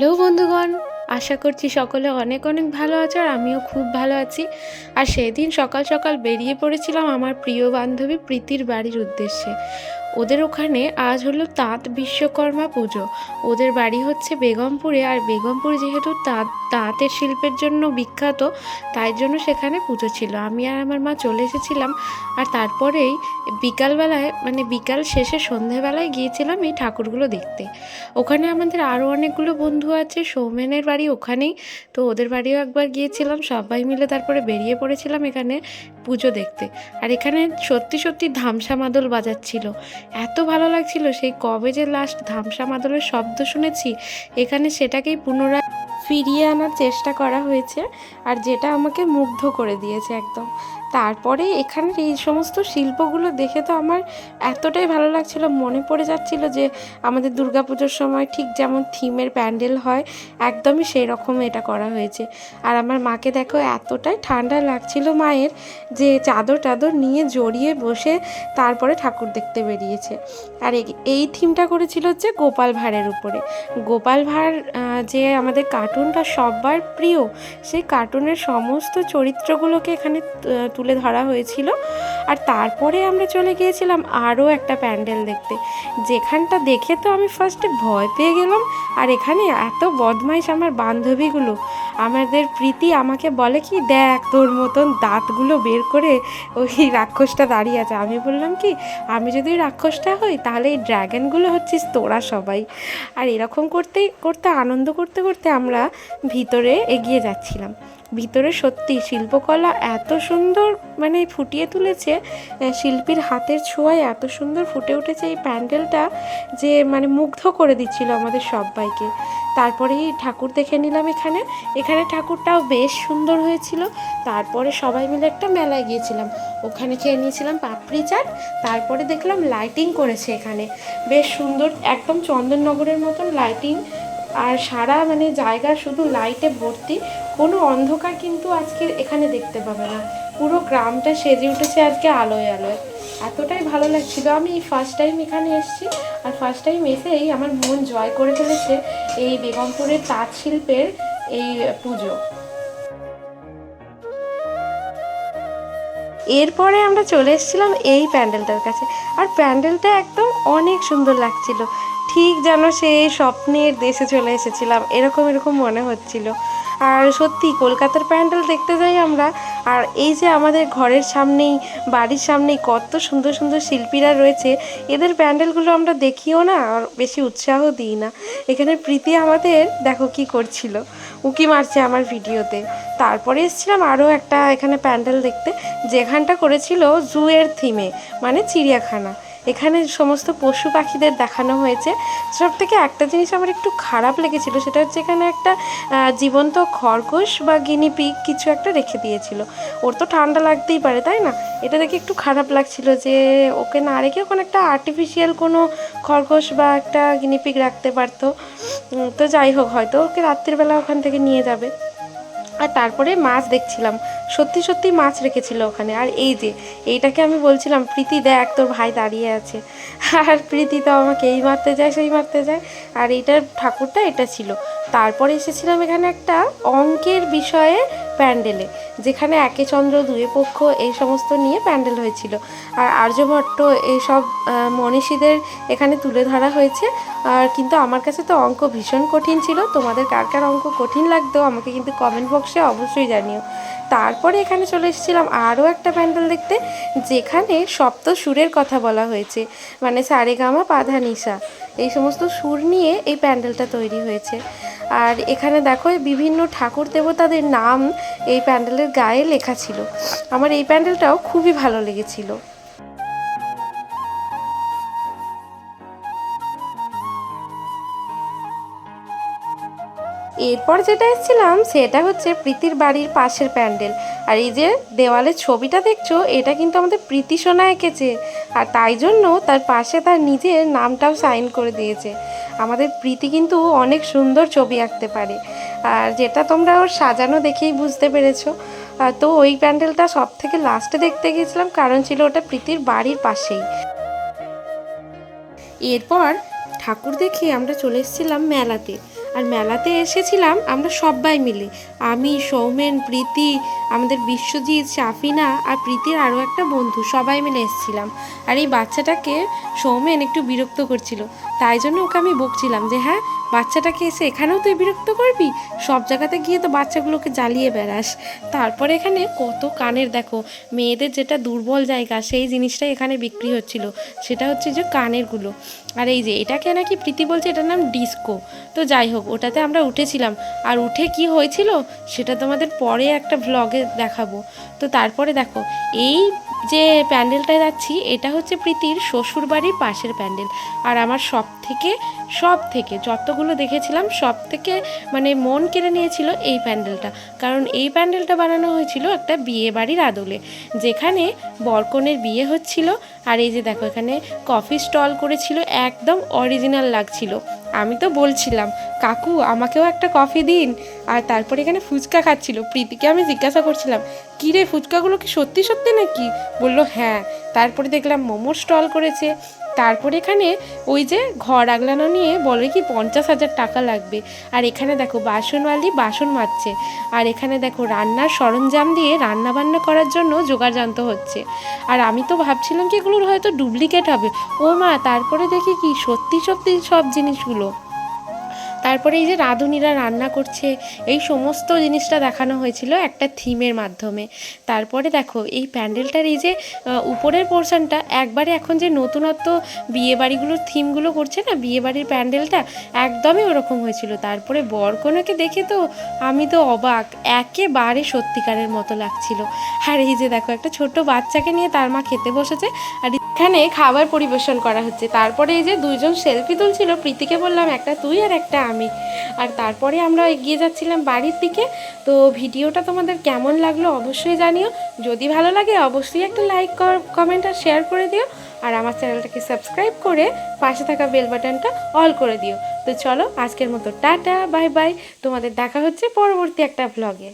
Hello বন্ধুগণ, আশা করছি সকলে অনেক অনেক ভালো আছো আর আমিও খুব ভালো আছি। আর সেদিন সকাল সকাল বেরিয়ে পড়েছিলাম আমার প্রিয় বান্ধবী প্রীতির বাড়ির উদ্দেশ্যে। ওদের ওখানে আজ হলো তাঁত বিশ্বকর্মা পুজো। ওদের বাড়ি হচ্ছে বেগমপুরে আর বেগমপুর যেহেতু তাঁত, তাঁতের শিল্পের জন্য বিখ্যাত, তাই জন্য সেখানে পুজো ছিল। আমি আর আমার মা চলে এসেছিলাম আর তারপরেই বিকালবেলায় মানে বিকাল শেষে সন্ধেবেলায় গিয়েছিলাম এই ঠাকুরগুলো দেখতে। ওখানে আমাদের আরও অনেকগুলো বন্ধু আছে, সৌমেনের বাড়ি ওখানেই। তো ওদের বাড়িও একবার গিয়েছিলাম, সবাই মিলে তারপরে বেরিয়ে পড়েছিলাম এখানে পুজো দেখতে। আর এখানে সত্যি সত্যি ধামসা মাদল বাজাচ্ছিল। এত ভালো লাগছিল, সেই কবে যে লাস্ট ধামসা মাদলের শব্দ শুনেছি, এখানে সেটাকেই পুনরায় ফিরিয়ে আনার চেষ্টা করা হয়েছে, আর যেটা আমাকে মুগ্ধ করে দিয়েছে একদম। তারপরে এখানের এই সমস্ত শিল্পগুলো দেখে তো আমার এতটাই ভালো লাগছিল, মনে পড়ে যাচ্ছিল যে আমাদের দুর্গাপুজোর সময় ঠিক যেমন থিমের প্যান্ডেল হয়, একদমই সেই রকম এটা করা হয়েছে। আর আমার মাকে দেখো এতটাই ঠান্ডা লাগছিল মায়ের যে চাদর টাদর নিয়ে জড়িয়ে বসে তারপরে ঠাকুর দেখতে বেরিয়েছে। আর এই- থিমটা করেছিল হচ্ছে গোপাল ভাঁড়ের উপরে। গোপাল ভাঁড় যে আমাদের কার্টুনটা সবার প্রিয়, সেই কার্টুনের সমস্ত চরিত্রগুলোকে এখানে তুলে ধরা হয়েছিল। আর তারপরে আমরা চলে গিয়েছিলাম আরও একটা প্যান্ডেল দেখতে। যেখানটা দেখে তো আমি ফার্স্টে ভয় পেয়ে গেলাম। আর এখানে এত বদমাইশ আমার বান্ধবীগুলো। আমাদের প্রীতি আমাকে বলে কি, দেখ তোর মতন দাঁতগুলো বের করে ওই রাক্ষসটা দাঁড়িয়ে আছে। আমি বললাম কি, আমি যদি রাক্ষসটা হই, তাহলে এই ড্র্যাগনগুলো হচ্ছিস তোরা সবাই। আর এরকম করতেই, করতে, আনন্দ করতে করতে আমরা ভিতরে এগিয়ে যাচ্ছিলাম। ভিতরে সত্যি শিল্পকলা এত সুন্দর মানে ফুটিয়ে তুলেছে শিল্পীর হাতের ছোঁয়ায় এত সুন্দর ফুটে উঠেছে এই প্যান্ডেলটা যে মানে মুগ্ধ করে দিচ্ছিল আমাদের সবাইকে। তারপরেই ঠাকুর দেখে নিলাম এখানে। এখানে ঠাকুরটাও বেশ সুন্দর হয়েছিল। তারপরে সবাই মিলে একটা মেলায় গিয়েছিলাম। ওখানে খেয়ে নিয়েছিলাম পাপড়ি চাট, তারপরে দেখলাম লাইটিং করেছে এখানে। বেশ সুন্দর, একদম চন্দননগরের মতন লাইটিং আর সারা মানে জায়গা শুধু লাইটে ভর্তি। কোনো অন্ধকার কিন্তু আজকে এখানে দেখতে পাবে না। পুরো গ্রামটা সেজে উঠেছে আজকে আলোয় আলোয়। এতটাই ভালো লাগছিল। আমি ফার্স্ট টাইম এখানে এসেছি আর ফার্স্ট টাইম এসেই আমার মন জয় করে ফেলেছে এই বেগমপুরের তাঁত শিল্পের এই পুজো। এরপরে আমরা চলে এসেছিলাম এই প্যান্ডেলটার কাছে। আর প্যান্ডেলটা একদম অনেক সুন্দর লাগছিল। ঠিক যেন সেই স্বপ্নের দেশে চলে এসেছিলাম, এরকম এরকম মনে হচ্ছিল। আর সত্যি, কলকাতার প্যান্ডেল দেখতে যাই আমরা, আর এই যে আমাদের ঘরের সামনেই, বাড়ির সামনেই কত সুন্দর সুন্দর শিল্পীরা রয়েছে, এদের প্যান্ডেলগুলো আমরা দেখিও না, আর বেশি উৎসাহ দিই না। এখানে প্রীতি আমাদের, দেখো কি করছিল। উকি মারছে আমার ভিডিওতে। তারপরে এসেছিলাম আরও একটা এখানে প্যান্ডেল দেখতে, যেখানটা করেছিল জুয়ের থিমে মানে চিড়িয়াখানা। এখানে সমস্ত পশু পাখিদের দেখানো হয়েছে। সব থেকে একটা জিনিস আমার একটু খারাপ লেগেছিল, সেটা হচ্ছে এখানে একটা জীবন্ত খরগোশ বা গিনিপিগ কিছু একটা রেখে দিয়েছিল। ওর তো ঠান্ডা লাগতেই পারে, তাই না? এটা দেখে একটু খারাপ লাগছিল যে ওকে না রেখে ওখানে একটা আর্টিফিশিয়াল কোনো খরগোশ বা একটা গিনিপিগ রাখতে পারতো। তো যাই হোক, হয়তো ওকে রাত্রিবেলা ওখান থেকে নিয়ে যাবে। আর তারপরে মাছ দেখছিলাম। সত্যি সত্যি মাছ রেখেছিল ওখানে। আর এই যে, এইটাকে আমি বলছিলাম, প্রীতি, দেখ, তোর ভাই দাঁড়িয়ে আছে। আর প্রীতি তো আমাকে এই মারতে যায়, সেই মারতে যায়। আর এইটার ঠাকুরটা এটা ছিল। তারপরে এসেছিলাম এখানে একটা অঙ্কের বিষয়ে প্যান্ডেলে, যেখানে একে চন্দ্র দুয়ে পক্ষ এই সমস্ত নিয়ে প্যান্ডেল হয়েছিল। আর আর্যভট্ট এইসব মনীষীদের এখানে তুলে ধরা হয়েছে। আর কিন্তু আমার কাছে তো অঙ্ক ভীষণ কঠিন ছিল। তোমাদের কার কার অঙ্ক কঠিন লাগতো আমাকে কিন্তু কমেন্ট বক্সে অবশ্যই জানিও। তারপরে এখানে চলে এসেছিলাম আরও একটা প্যান্ডেল দেখতে, যেখানে সপ্ত সুরের কথা বলা হয়েছে। মানে সারেগামা পাধা নিশা এই সমস্ত সুর নিয়ে এই প্যান্ডেলটা তৈরি হয়েছে। আর এখানে দেখো বিভিন্ন ঠাকুর দেবতাদের নাম এই প্যান্ডেলের গায়ে লেখা ছিল। আমার এই প্যান্ডেলটাও খুবই ভালো লেগেছিল। এরপর যেটা এসেছিলাম, সেটা হচ্ছে প্রীতির বাড়ির পাশের প্যান্ডেল। আর এই যে দেওয়ালের ছবিটা দেখছ, এটা কিন্তু আমাদের প্রীতি সোনা এঁকেছে। আর তাই জন্য তার পাশে তার নিজের নামটাও সাইন করে দিয়েছে। আমাদের প্রীতি কিন্তু অনেক সুন্দর ছবি আঁকতে পারে। আর যেটা তোমরা ওর সাজানো দেখেই বুঝতে পেরেছ। তো ওই প্যান্ডেলটা সব থেকে লাস্টে দেখতে গেছিলাম কারণ ছিল ওটা প্রীতির বাড়ির পাশেই। এরপর ঠাকুর দেখি আমরা চলে এসেছিলাম মেলাতে। আর মেলাতে এসেছিলাম আমরা সবাই মিলে। আমি, সৌমেন, প্রীতি, আমাদের বিশ্বজিৎ, সাফিনা আর প্রীতির আরও একটা বন্ধু, সবাই মিলে এসেছিলাম। আর এই বাচ্চাটাকে সৌমেন একটু বিরক্ত করছিল। তাই জন্য ওকে আমি বকছিলাম যে হ্যাঁ বাচ্চাটাকে এসে এখানেও তুই বিরক্ত করবি? সব জায়গাতে গিয়ে তো বাচ্চাগুলোকে জ্বালিয়ে বেড়াস। তারপরে এখানে কত কানের, দেখো, মেয়েদের যেটা দুর্বল জায়গা, সেই জিনিসটাই এখানে বিক্রি হচ্ছিল। সেটা হচ্ছে যে কানেরগুলো। আর এই যে, এটাকে নাকি প্রীতি বলছে, এটার নাম ডিস্কো। তো যাই হোক, ওটাতে আমরা উঠেছিলাম। আর উঠে কি হয়েছিল, সেটা তোমাদের পরে একটা ভ্লগে দেখাবো। তো তারপরে দেখো, এই যে প্যান্ডেলটায় যাচ্ছি, এটা হচ্ছে প্রীতির শ্বশুর বাড়ির পাশের প্যান্ডেল। আর আমার সব থেকে সব থেকে যতগুলো দেখেছিলাম সব থেকে মানে মন কেড়ে নিয়েছিল এই প্যান্ডেলটা। কারণ এই প্যান্ডেলটা বানানো হয়েছিল একটা বিয়ে বাড়ির আদলে, যেখানে বরকনের বিয়ে হচ্ছিল। আর এই যে দেখো, এখানে কফি স্টল করেছিল একদম অরিজিনাল লাগছিল। আমি তো বলছিলাম, কাকু, আমাকেও একটা কফি দিন। আর তারপরে এখানে ফুচকা খাচ্ছিল। প্রীতিকে আমি জিজ্ঞাসা করছিলাম, কী রে, ফুচকাগুলো কি সত্যি সত্যি নাকি? বলল হ্যাঁ। তারপরে দেখলাম মোমোর স্টল করেছে। তারপরে এখানে ওই যে ঘর আগলানো নিয়ে বলে কি পঞ্চাশ হাজার টাকা লাগবে। আর এখানে দেখো বাসনওয়ালি বাসন মাজছে। আর এখানে দেখো রান্নার সরঞ্জাম দিয়ে রান্না বান্না করার জন্য জোগাড় যন্ত্র হচ্ছে। আর আমি তো ভাবছিলাম কি এগুলোর হয়তো ডুপ্লিকেট হবে। ও মা, তারপরে দেখি কি সত্যি সত্যি সব জিনিসগুলো। তারপরে এই যে রাঁধুনিরা রান্না করছে, এই সমস্ত জিনিসটা দেখানো হয়েছিল একটা থিমের মাধ্যমে। তারপরে দেখো, এই প্যান্ডেলটার এই যে উপরের পোর্শনটা, একবারে এখন যে নতুনত্ব বিয়ে বাড়িগুলোর থিমগুলো করছে না বিয়ে বাড়ির প্যান্ডেলটা, একদমই ওরকম হয়েছিল। তারপরে বরকনেকে দেখে তো আমি তো অবাক, একেবারে সত্যিকারের মতো লাগছিল। আর এই যে দেখো, একটা ছোট বাচ্চাকে নিয়ে তার মা খেতে বসেছে, আর এখানে খাবার পরিবেশন করা হচ্ছে। তারপরে এই যে দুইজন সেলফি তুলছিল, প্রীতিকে বললাম, একটা তুই আর একটা আমি। আর তারপরে আমরা এগিয়ে যাচ্ছিলাম বাড়ির দিকে। তো ভিডিওটা তোমাদের কেমন লাগল অবশ্যই জানিও। যদি ভালো লাগে অবশ্যই একটা লাইক কমেন্ট আর শেয়ার করে দিও। আর আমার চ্যানেলটাকে সাবস্ক্রাইব করে পাশে থাকা বেল বাটনটা অল করে দিও। তো চলো আজকের মতো টাটা বাই বাই তোমাদের দেখা হচ্ছে পরবর্তী একটা ভ্লগে